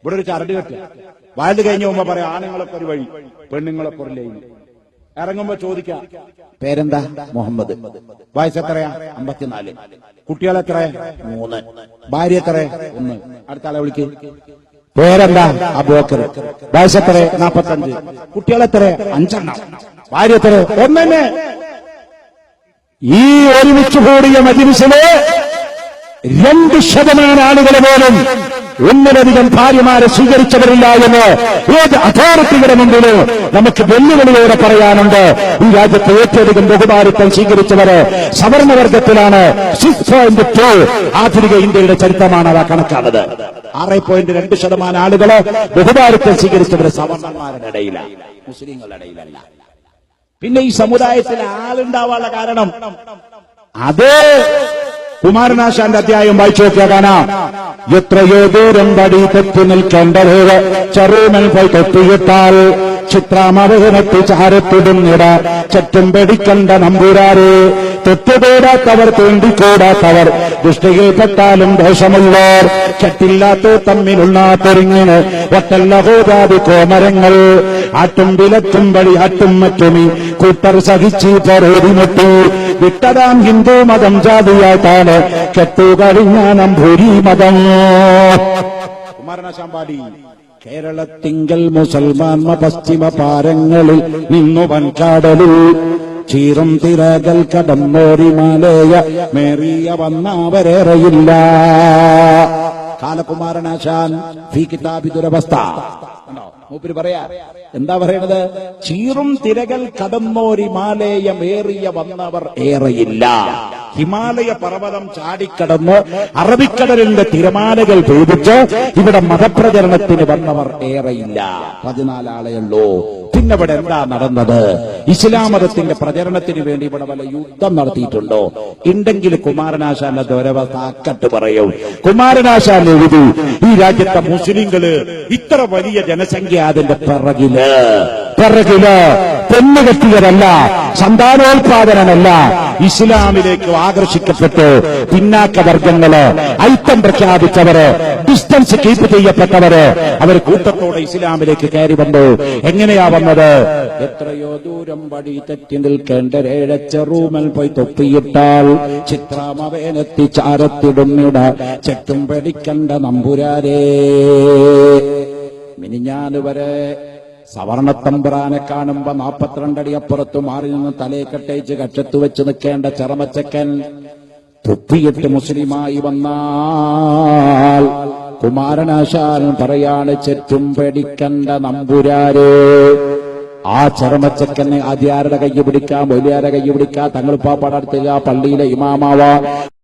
ഇവിടെ ഒരു ചരട് കെട്ടുക. വയൽ കഴിഞ്ഞ് പോകുമ്പോ പറയാം ആണുങ്ങളൊക്കെ ഒരു വഴി പെണ്ണുങ്ങളൊക്കെ ഒരു ലൈൻ ഇറങ്ങുമ്പോ ചോദിക്കാം പേരെന്താ? മുഹമ്മദ്. വയസ്സ് എത്രയാ? അമ്പത്തിനാല്. കുട്ടികളെത്ര മൂന്ന്. ഭാര്യ എത്ര ഒന്ന്. അടുത്ത ആളെ വിളിക്ക്. പേരെന്താ? അബോക്കർ വയസ്സ് എത്ര നാപ്പത്തഞ്ച്. കുട്ടികളെത്ര അഞ്ചെണ്ണം. ഭാര്യ എത്ര ഒന്നെ ഈ ഒരുമിച്ച് കൂടിയ മജിലിസിലെ രണ്ട് ശതമാനം ആളുകളെ പോലും ഒന്നിലധികം ഭാര്യമാരെ സ്വീകരിച്ചവരില്ല എന്ന് ഏത് അതോറിറ്റിയുടെ മുമ്പിൽ നമുക്ക് വെല്ലുവിളിയോടെ പറയാനുണ്ട്. ഈ രാജ്യത്ത് ഏറ്റവും ബഹുമാനത്വം സ്വീകരിച്ചവര് സവർണവർഗത്തിലാണ്. ആധുനിക ഇന്ത്യയുടെ ചരിത്രമാണ് അവ കണക്കാണത് ആറ് പോയിന്റ് രണ്ട് ശതമാനം ആളുകൾ ബഹുഭാരിത്വം സ്വീകരിച്ചവര് സവർണന്മാരുടെ ഇടയിലാണ് മുസ്ലിങ്ങളുടെ ഇടയിലല്ല. പിന്നെ ഈ സമുദായത്തിൽ ആളുണ്ടാവാനുള്ള കാരണം? അത് കുമാരനാശാന്റെ അധ്യായം വായിച്ചു നോക്കിയാ കാണാം. എത്രയോ ദൂരം വടി തെറ്റി നിൽക്കേണ്ടത് ചെറുമൽ പോയി തൊട്ടിയിട്ടാൽ ചിത്രാമവേനത്തി ചാരത്തിടുന്നിട ചറ്റും പെടിക്കണ്ട നമ്പൂരാരെ. തെറ്റുകൂടാത്തവർ തേണ്ടിക്കൂടാത്തവർ ദൃഷ്ടിയിൽപ്പെട്ടാലും ദോഷമുള്ളവർ ചട്ടില്ലാത്ത തമ്മിലുള്ള തെരുങ്ങിന് ഒട്ടല്ല ഹോതാതി കോമരങ്ങൾ. ആട്ടും വിലത്തും വഴി ആട്ടും മറ്റുമി. കൂട്ടർ സഹിച്ചു പൊറോടിമുട്ടി വിട്ടതാം ഹിന്ദു മതം ജാതിയായിട്ടാണ് കെട്ടുകഴിഞ്ഞ ഭൂരി മതം. കുമാരനാശാമ്പാടി. കേരളത്തിങ്കൽ മുസൽമാൻ പശ്ചിമ പാരങ്ങളിൽ നിന്നു വൻകാടലു ചീറും തിരകൾ കടന്നോറി മലയ മേറിയ വന്നവരേറെയില്ല. കാലകുമാരനാശാൻ ഫീ കിതാബി ദുരവസ്ഥ? മൂപ്പര് പറയാ എന്താ പറയണത്? ചീറും തിരകൾ കടന്നോരി മാലേയമേറിയ വന്നവർ ഏറെയില്ല. ഹിമാലയ പർവതം ചാടിക്കടന്ന് അറബിക്കടലിന്റെ തിരമാലകൾ പേടിച്ച് ഇവിടെ മതപ്രചരണത്തിന് വന്നവർ ഏറെയില്ല. പതിനാലാളേ ഉള്ളൂ. പിന്നെ ഇവിടെ എന്താ നടന്നത്? ഇസ്ലാം മതത്തിന്റെ പ്രചരണത്തിന് വേണ്ടി ഇവിടെ വല്ല യുദ്ധം നടത്തിയിട്ടുണ്ടോ? ഉണ്ടെങ്കിൽ കുമാരനാശാന്റെ ദുരവസ്ഥ താക്കട്ട് പറയും. കുമാരനാശാൻ എഴുതി ഈ രാജ്യത്തെ മുസ്ലിങ്ങൾ ഇത്ര വലിയ ജനസംഖ്യ അതിന്റെ പിറകിൽ. പിറകിൽ പെണ്ണുകെട്ടിയതല്ല സന്താനോത്പാദനമല്ല ഇസ്ലാമിലേക്ക് ആകർഷിക്കപ്പെട്ടു പിന്നാക്ക വർഗങ്ങൾ ഐറ്റം പ്രഖ്യാപിച്ചവര് ഡിസ്റ്റൻസ് കീപ്പ് ചെയ്യപ്പെട്ടവര് അവർ കൂട്ടത്തോടെ ഇസ്ലാമിലേക്ക് കയറി വന്നു. എങ്ങനെയാ വന്നത്? എത്രയോ ദൂരം വഴി തെറ്റി നിൽക്കേണ്ട ചെറൂമൽ പോയി തൊപ്പിയിട്ടാൽ ചിത്രാമവേനെത്തി ചാരത്തിടുന്നിട ചെട്ടും പഠിക്കണ്ട നമ്പുരാരേ. മിനിഞ്ഞാൽ വരെ സവർണത്തമ്പുരാനെ കാണുമ്പോ നാപ്പത്തിരണ്ടടി അപ്പുറത്ത് മാറി നിന്ന് തലയെ കെട്ടേച്ച് കക്ഷത്ത് വെച്ച് നിൽക്കേണ്ട ചെറമച്ചക്കൻ തുപ്പിയിട്ട് മുസ്ലിമായി വന്നാൽ കുമാരനാശാൻ പറയാണ് ചെറ്റും പേടിക്കണ്ട നമ്പുരാരേ. ആ ചെറമച്ചക്കനെ ആദ്യാരുടെ കൈ പിടിക്കാം വലിയാരുടെ കൈ പിടിക്കാം തങ്ങൾ പാപ്പാടത്തില്ല പള്ളിയിലെ ഇമാമാവ.